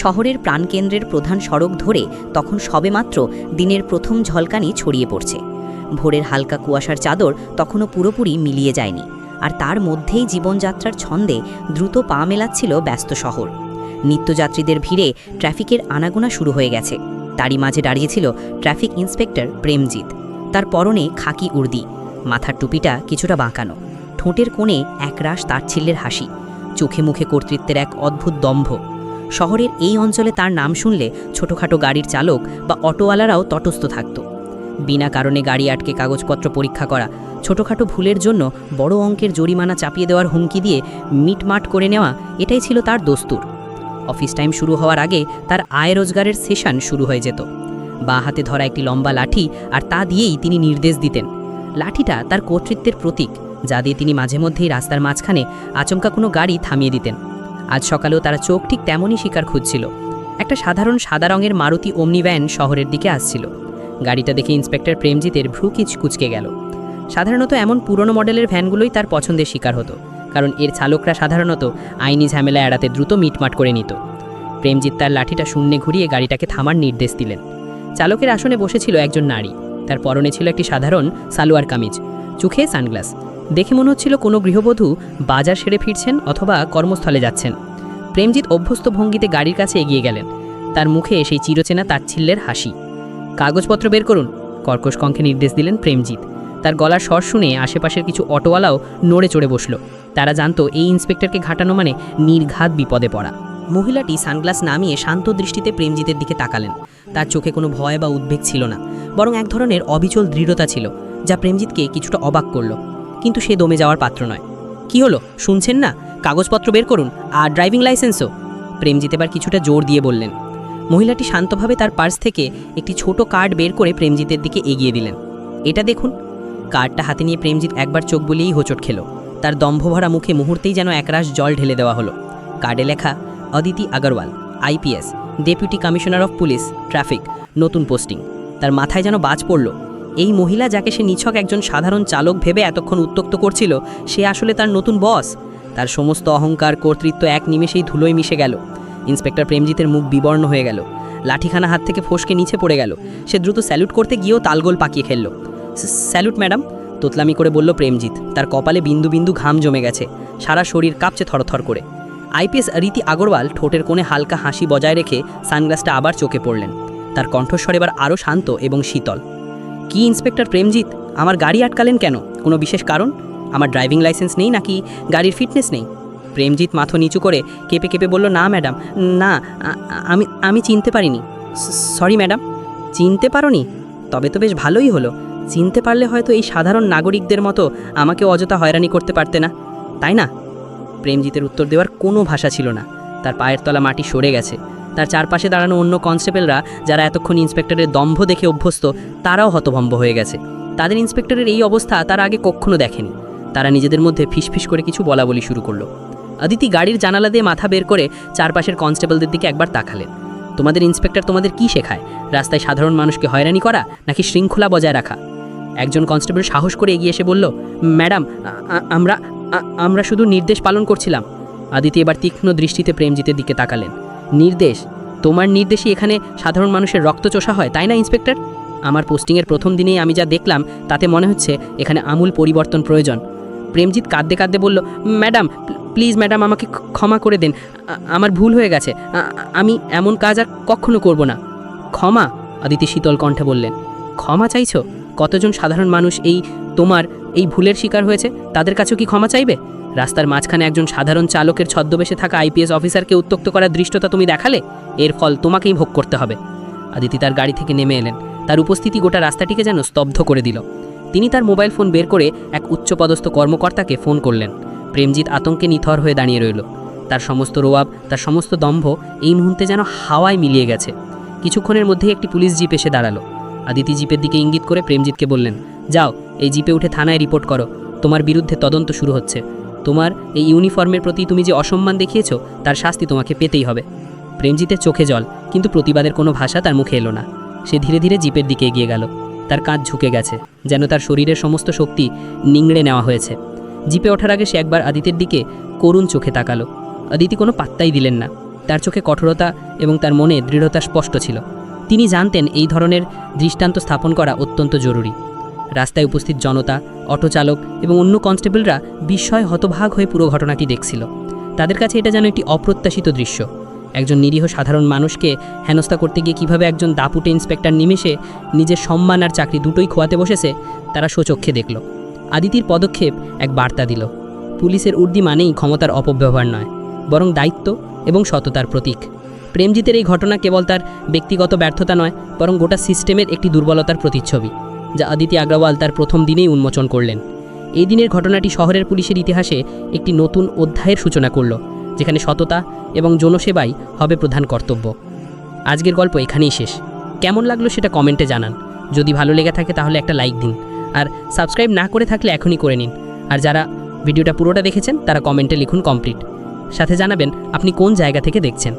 শহরের প্রাণকেন্দ্রের প্রধান সড়ক ধরে তখন সবেমাত্র দিনের প্রথম ঝলকানি ছড়িয়ে পড়ছে। ভোরের হালকা কুয়াশার চাদর তখনও পুরোপুরি মিলিয়ে যায়নি, আর তার মধ্যেই জীবনযাত্রার ছন্দে দ্রুত পা মেলাচ্ছিল ব্যস্ত শহর। নিত্যযাত্রীদের ভিড়ে ট্রাফিকের আনাগোনা শুরু হয়ে গেছে। তারই মাঝে দাঁড়িয়েছিল ট্রাফিক ইন্সপেক্টর প্রেমজিৎ। তার পরনে খাকি উর্দি, মাথার টুপিটা কিছুটা বাঁকানো, ঠোঁটের কোণে একরাশ তাচ্ছিল্যের হাসি, চোখে মুখে কর্তৃত্বের এক অদ্ভুত দম্ভ। শহরের এই অঞ্চলে তার নাম শুনলে ছোটোখাটো গাড়ির চালক বা অটোওয়ালারাও তটস্থ থাকত। বিনা কারণে গাড়ি আটকে কাগজপত্র পরীক্ষা করা, ছোটোখাটো ভুলের জন্য বড় অঙ্কের জরিমানা চাপিয়ে দেওয়ার হুমকি দিয়ে মিটমাট করে নেওয়া, এটাই ছিল তার দস্তুর। অফিস টাইম শুরু হওয়ার আগে তার আয় রোজগারের সেশন শুরু হয়ে যেত। বা হাতে ধরা একটি লম্বা লাঠি আর তা দিয়েই তিনি নির্দেশ দিতেন। লাঠিটা তার কর্তৃত্বের প্রতীক, যা দিয়ে তিনি মাঝে মধ্যেই রাস্তার মাঝখানে আচমকা কোনো গাড়ি থামিয়ে দিতেন। আজ সকালেও তারা চোখ ঠিক তেমনই শিকার খুঁজছিল। একটা সাধারণ সাদা রঙের মারুতি অমনি ভ্যান শহরের দিকে আসছিল। গাড়িটা দেখে ইন্সপেক্টর প্রেমজিতের ভ্রু কিচ কুচকে গেল। সাধারণত এমন পুরনো মডেলের ভ্যানগুলোই তার পছন্দের শিকার হতো, কারণ এর চালকরা সাধারণত আইনি ঝামেলা এড়াতে দ্রুত মিটমাট করে নিত। প্রেমজিৎ তার লাঠিটা শূন্যে ঘুরিয়ে গাড়িটাকে থামার নির্দেশ দিলেন। চালকের আসনে বসেছিল একজন নারী। তার পরনে ছিল একটি সাধারণ সালোয়ার কামিজ, চোখে সানগ্লাস। দেখে মনে হচ্ছিল কোনো গৃহবধূ বাজার সেরে ফিরছেন অথবা কর্মস্থলে যাচ্ছেন। প্রেমজিৎ অভ্যস্ত ভঙ্গিতে গাড়ির কাছে এগিয়ে গেলেন। তার মুখে সেই চিরচেনা তাচ্ছিল্যের হাসি। কাগজপত্র বের করুন, কর্কশ কণ্ঠে নির্দেশ দিলেন প্রেমজিৎ। তার গলার স্বর শুনে আশেপাশের কিছু অটোওয়ালাও নড়ে চড়ে বসল। তারা জানতো এই ইন্সপেক্টরকে ঘাটানো মানে নির্ঘাত বিপদে পড়া। মহিলাটি সানগ্লাস নামিয়ে শান্ত দৃষ্টিতে প্রেমজিতের দিকে তাকালেন। তার চোখে কোনো ভয় বা উদ্বেগ ছিল না, বরং এক ধরনের অবিচল দৃঢ়তা ছিল, যা প্রেমজিৎকে কিছুটা অবাক করল। কিন্তু সে দমে যাওয়ার পাত্র নয়। কি হলো? শুনছেন না? কাগজপত্র বের করুন আর ড্রাইভিং লাইসেন্সও। প্রেমজিৎ এবার কিছুটা জোর দিয়ে বললেন। মহিলাটি শান্তভাবে তার পার্স থেকে একটি ছোট কার্ড বের করে প্রেমজিতের দিকে এগিয়ে দিলেন। এটা দেখুন। কার্ডটা হাতে নিয়ে প্রেমজিৎ একবার চোখ বলেই হোঁচট খেল। তার দম্ভভরা মুখে মুহূর্তেই যেন একরাশ জল ঢেলে দেওয়া হলো। কার্ডে লেখা, Aditi Agarwal IPS deputy commissioner of police, traffic, নতুন পোস্টিং। তার মাথায় যেন বাজ পড়ল। এই মহিলা যাকে সে নিছক একজন সাধারণ চালক ভেবে এতক্ষণ উত্তক্ত করছিল, সে আসলে তার নতুন বস। তার সমস্ত অহংকার, কর্তৃত্ব এক নিমেষেই ধুলোয় মিশে গেল। ইন্সপেক্টর প্রেমজিতের মুখ বিবর্ণ হয়ে গেল। লাঠিখানা হাত থেকে ফসকে নিচে পড়ে গেল। সে দ্রুত স্যালুট করতে গিয়েও তালগোল পাকিয়ে ফেলল। স্যালুট, ম্যাডাম, তোতলামি করে বলল প্রেমজিৎ। তার কপালে বিন্দু বিন্দু ঘাম জমে গেছে। সারা শরীর কাঁপছে থরথর করে। আইপিএস রীতি আগরওয়াল ঠোঁটের কোণে হালকা হাসি বজায় রেখে সানগ্লাসটা আবার চোখে পড়লেন। তার কণ্ঠস্বর এবার আরও শান্ত এবং শীতল। কি ইন্সপেক্টর প্রেমজিৎ? আমার গাড়ি আটকালেন কেন? কোনো বিশেষ কারণ? আমার ড্রাইভিং লাইসেন্স নেই নাকি গাড়ির ফিটনেস নেই? প্রেমজিৎ মাথা নিচু করে কেঁপে কেঁপে বলল, না, ম্যাডাম। না আমি আমি চিনতে পারিনি। Sorry, madam. চিনতে পারোনি? তবে তো বেশ ভালোই হলো। চিনতে পারলে হয়তো এই সাধারণ নাগরিকদের মতো আমাকে অযথা হয়রানি করতে পারতে না। তাই না? প্রেমজিতের উত্তর দেওয়ার কোনো ভাষা ছিল না। তার পায়ের তলা মাটি সরে গেছে। তার চারপাশে দাঁড়ানো অন্য কনস্টেবলরা, যারা এতক্ষণ ইন্সপেক্টরের দম্ভ দেখে অভ্যস্ত, তারাও হতভম্ব হয়ে গেছে। তাদের ইন্সপেক্টরের এই অবস্থা তারা আগে কখনো দেখেনি। তারা নিজেদের মধ্যে ফিসফিস করে কিছু বলা বলি শুরু করল। আদিতি গাড়ির জানালা দিয়ে মাথা বের করে চারপাশের কনস্টেবলদের দিকে একবার তাকালেন। তোমাদের ইন্সপেক্টর তোমাদের কি শেখায়? রাস্তায় সাধারণ মানুষকে হয়রানি করা নাকি শৃঙ্খলা বজায় রাখা? একজন কনস্টেবল সাহস করে এগিয়ে এসে বলল, ম্যাডাম আমরা আমরা শুধু নির্দেশ পালন করছিলাম। আদিতি এবার তীক্ষ্ণ দৃষ্টিতে প্রেমজিতের দিকে তাকালেন। নির্দেশ। তোমার নির্দেশই এখানে সাধারণ মানুষের রক্ত চোষা হয়, তাই না, ইন্সপেক্টর? আমার পোস্টিংয়ের প্রথম দিনেই আমি যা দেখলাম, তাতে মনে হচ্ছে এখানে আমূল পরিবর্তন প্রয়োজন। প্রেমজিৎ কাঁদতে কাঁদতে বলল, ম্যাডাম, প্লিজ ম্যাডাম, আমাকে ক্ষমা করে দেন। আমার ভুল হয়ে গেছে। আমি এমন কাজ আর কখনো করব না। ক্ষমা? আদিতি শীতল কণ্ঠে বললেন। ক্ষমা চাইছো? কতজন সাধারণ মানুষ এই তোমার এই ভুলের শিকার হয়েছে? তাদের কাছেও কি ক্ষমা চাইবে? রাস্তার মাঝখানে একজন সাধারণ চালকের ছদ্মবেশে থাকা আইপিএস অফিসারকে উত্তক্ত করার দৃষ্টতা তুমি দেখালে? এর ফল তোমাকেই ভোগ করতে হবে। আদিতি তার গাড়ি থেকে নেমে এলেন। তার উপস্থিতি গোটা রাস্তাটিকে যেন স্তব্ধ করে দিল। তিনি তার মোবাইল ফোন বের করে এক উচ্চপদস্থ কর্মকর্তাকে ফোন করলেন। প্রেমজিৎ আতঙ্কে নিথর হয়ে দাঁড়িয়ে রইল। তার সমস্ত রোয়াব, তার সমস্ত দম্ভ এই মুহূর্তে যেন হাওয়ায় মিলিয়ে গেছে। কিছুক্ষণের মধ্যেই একটি পুলিশ জিপ এসে দাঁড়াল। আদিতি জিপের দিকে ইঙ্গিত করে প্রেমজিৎকে বললেন, যাও, এই জিপে উঠে থানায় রিপোর্ট করো। তোমার বিরুদ্ধে তদন্ত শুরু হচ্ছে। তোমার এই ইউনিফর্মের প্রতি তুমি যে অসম্মান দেখিয়েছো, তার শাস্তি তোমাকে পেতেই হবে। প্রেমজিতের চোখে জল, কিন্তু প্রতিবাদের কোনো ভাষা তার মুখে এলো না। সে ধীরে ধীরে জিপের দিকে এগিয়ে গেল। তার কাঁধ ঝুঁকে গেছে, যেন তার শরীরের সমস্ত শক্তি নিংড়ে নেওয়া হয়েছে। জিপে ওঠার আগে সে একবার আদিতের দিকে করুণ চোখে তাকালো। আদিতি কোনো পাত্তাই দিলেন না। তার চোখে কঠোরতা এবং তার মনে দৃঢ়তা স্পষ্ট ছিল। তিনি জানতেন এই ধরনের দৃষ্টান্ত স্থাপন করা অত্যন্ত জরুরি। রাস্তায় উপস্থিত জনতা অটো চালক এবং অন্য কনস্টেবলরা বিস্ময় হতভাগ হয়ে পুরো ঘটনাটি দেখছিল। তাদের কাছে এটা যেন একটি অপ্রত্যাশিত দৃশ্য। একজন নিরীহ সাধারণ মানুষকে হেনস্থা করতে গিয়ে কীভাবে একজন দাপুটে ইন্সপেক্টর নিমেষে নিজের সম্মান আর চাকরি দুটোই খোয়াতে বসেছে, তারা সোচক্ষে দেখল। আদিতির পদক্ষেপ এক বার্তা দিল, পুলিশের উর্দি মানেই ক্ষমতার অপব্যবহার নয়, বরং দায়িত্ব এবং সততার প্রতীক। প্রেমজিতের এই ঘটনা কেবল তার ব্যক্তিগত ব্যর্থতা নয়, বরং গোটা সিস্টেমের একটি দুর্বলতার প্রতিচ্ছবি। যা আদিতি আগ্রাওয়াল তার প্রথম দিনেই উন্মোচন করলেন। এই দিনের ঘটনাটি শহরের পুলিশের ইতিহাসে একটি নতুন অধ্যায়ের সূচনা করল, যেখানে সততা এবং জনসেবাই হবে প্রধান কর্তব্য। আজকের গল্প এখানেই শেষ। কেমন লাগল সেটা কমেন্টে জানান। যদি ভালো লেগে থাকে তাহলে একটা লাইক দিন। আর সাবস্ক্রাইব না করে থাকলে এখনই করে নিন। আর যারা ভিডিওটা পুরোটা দেখেছেন তারা কমেন্টে লিখুন কমপ্লিট। সাথে জানাবেন আপনি কোন জায়গা থেকে দেখছেন।